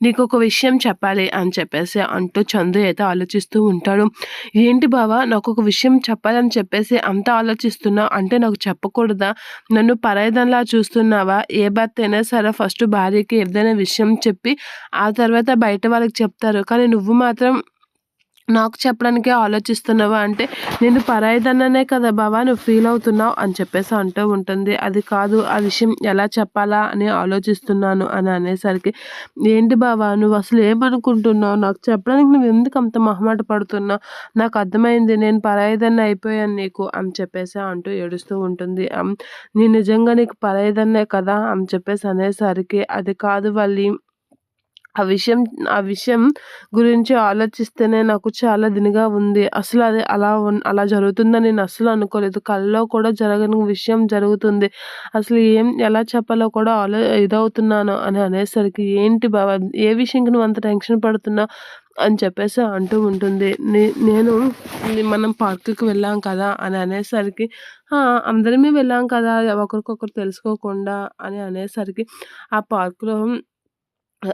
నీకు ఒక విషయం చెప్పాలి అని చెప్పేసి అంటూ చందు అయితే ఆలోచిస్తూ ఉంటాడు. ఏంటి బావా నాకు ఒక విషయం చెప్పాలని చెప్పేసి అంత ఆలోచిస్తున్నావు? అంటే నాకు చెప్పకూడదా? నన్ను పరాయిదంలా చూస్తున్నావా? ఏ భర్త అయినా సరే ఫస్ట్ భార్యకి ఏదైనా విషయం చెప్పి ఆ తర్వాత బయట వాళ్ళకి చెప్తారు. కానీ నువ్వు మాత్రం నాకు చెప్పడానికే ఆలోచిస్తున్నావా అంటే నేను పరాయిదన్ననే కదా బావా నువ్వు ఫీల్ అవుతున్నావు అని చెప్పేసి అంటూ ఉంటుంది. అది కాదు ఆ విషయం ఎలా చెప్పాలా అని ఆలోచిస్తున్నాను అని అనేసరికి ఏంటి బావా నువ్వు అసలు ఏమనుకుంటున్నావు? నాకు చెప్పడానికి నువ్వు ఎందుకు అంత మొహమాట పడుతున్నావు? నాకు అర్థమైంది నేను పరాయిదన్న అయిపోయాను నీకు అని చెప్పేసి అంటూ ఏడుస్తూ ఉంటుంది. నేను నిజంగా నీకు పరాయిదన్నే కదా అని చెప్పేసి అనేసరికి అది కాదు వాళ్ళు ఆ విషయం ఆ విషయం గురించి ఆలోచిస్తేనే నాకు చాలా దినిగా ఉంది. అసలు అది అలా అలా జరుగుతుందని నేను అస్సలు అనుకోలేదు. కళ్ళలో కూడా జరగని విషయం జరుగుతుంది. అసలు ఏం ఎలా చెప్పాలో కూడా ఆలో ఇదవుతున్నాను అని అనేసరికి ఏంటి బాబా ఏ విషయంకి నువ్వు అంత టెన్షన్ పడుతున్నావు అని చెప్పేసి అంటూ ఉంటుంది. నేను మనం పార్కుకి వెళ్ళాం కదా అని అనేసరికి అందరమే వెళ్ళాం కదా ఒకరికొకరు తెలుసుకోకుండా అని అనేసరికి ఆ పార్కులో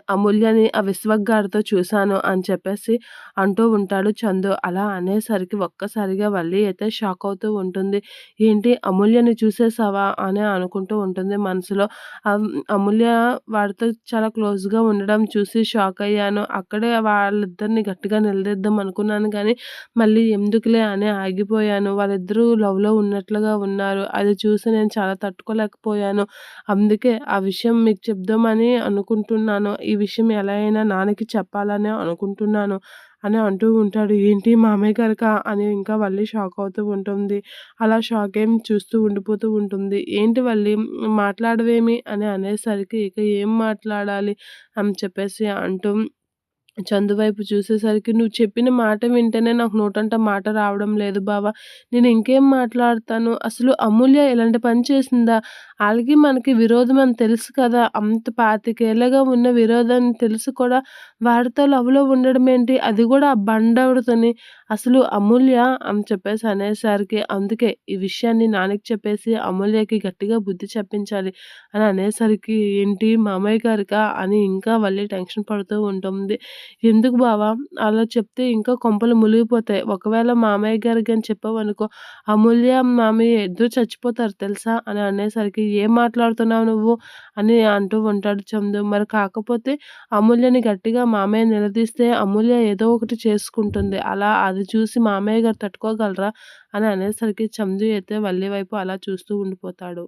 అమూల్యని ఆ విశ్వక్ గారితో చూశాను అని చెప్పేసి అంటూ ఉంటాడు చందు. అలా అనేసరికి ఒక్కసారిగా వల్లి అయితే షాక్ అవుతూ ఉంటుంది. ఏంటి అమూల్యని చూసేసావా? అని అనుకుంటూ ఉంటుంది మనసులో. అమూల్య వాడితో చాలా క్లోజ్గా ఉండడం చూసి షాక్ అయ్యాను. అక్కడే వాళ్ళిద్దరిని గట్టిగా నిలదీద్దాం అనుకున్నాను కానీ మళ్ళీ ఎందుకులే అని ఆగిపోయాను. వాళ్ళిద్దరూ లవ్లో ఉన్నట్లుగా ఉన్నారు. అది చూసి నేను చాలా తట్టుకోలేకపోయాను. అందుకే ఆ విషయం మీకు చెప్దామని అనుకుంటున్నాను. ఈ విషయం ఎలా అయినా నాన్నకి చెప్పాలని అనుకుంటున్నాను అని అంటూ ఉంటాడు. ఏంటి మామయ్య గారిక? అని ఇంకా వల్లి షాక్ అవుతూ ఉంటుంది. అలా షాక్ ఏం చూస్తూ ఉండిపోతూ ఉంటుంది. ఏంటి వల్లి మాట్లాడవేమి? అని అనేసరికి ఇక ఏం మాట్లాడాలి? అని చెప్పేసి అంటూ చందు వైపు చూసేసరికి నువ్వు చెప్పిన మాట వింటేనే నాకు నోటంట మాట రావడం లేదు బావా. నేను ఇంకేం మాట్లాడతాను? అసలు అమూల్య ఇలాంటి పని చేసిందా? అలాగే మనకి విరోధం అని తెలుసు కదా. అంత పాతికేళ్ళగా ఉన్న విరోధం తెలుసు కూడా. వాడితో లవ్లో ఉండడం ఏంటి? అది కూడా ఆ అసలు అమూల్య అని చెప్పేసి అనేసరికి అందుకే ఈ విషయాన్ని నాన్నకి చెప్పేసి అమూల్యకి గట్టిగా బుద్ధి చెప్పించాలి అని అనేసరికి ఏంటి మామయ్య గారికా? అని ఇంకా మళ్ళీ టెన్షన్ పడుతూ ఉంటుంది. ఎందుకు బావా? అలా చెప్తే ఇంకా కొంపలు మునిగిపోతాయి. ఒకవేళ మామయ్య గారికి అని చెప్పావనుకో అమూల్య మామయ్య ఇద్దరు చచ్చిపోతారు తెలుసా? అని అనేసరికి ఏం మాట్లాడుతున్నావు నువ్వు? అని అంటూ ఉంటాడు చందు. మరి కాకపోతే అమూల్యని గట్టిగా మామయ్య నిలదీస్తే అమూల్య ఏదో ఒకటి చేసుకుంటుంది. అలా అది చూసి మామయ్య గారు తట్టుకోగలరా? అని అనేసరికి చందు అయితే వల్లి వైపు అలా చూస్తూ ఉండిపోతాడు.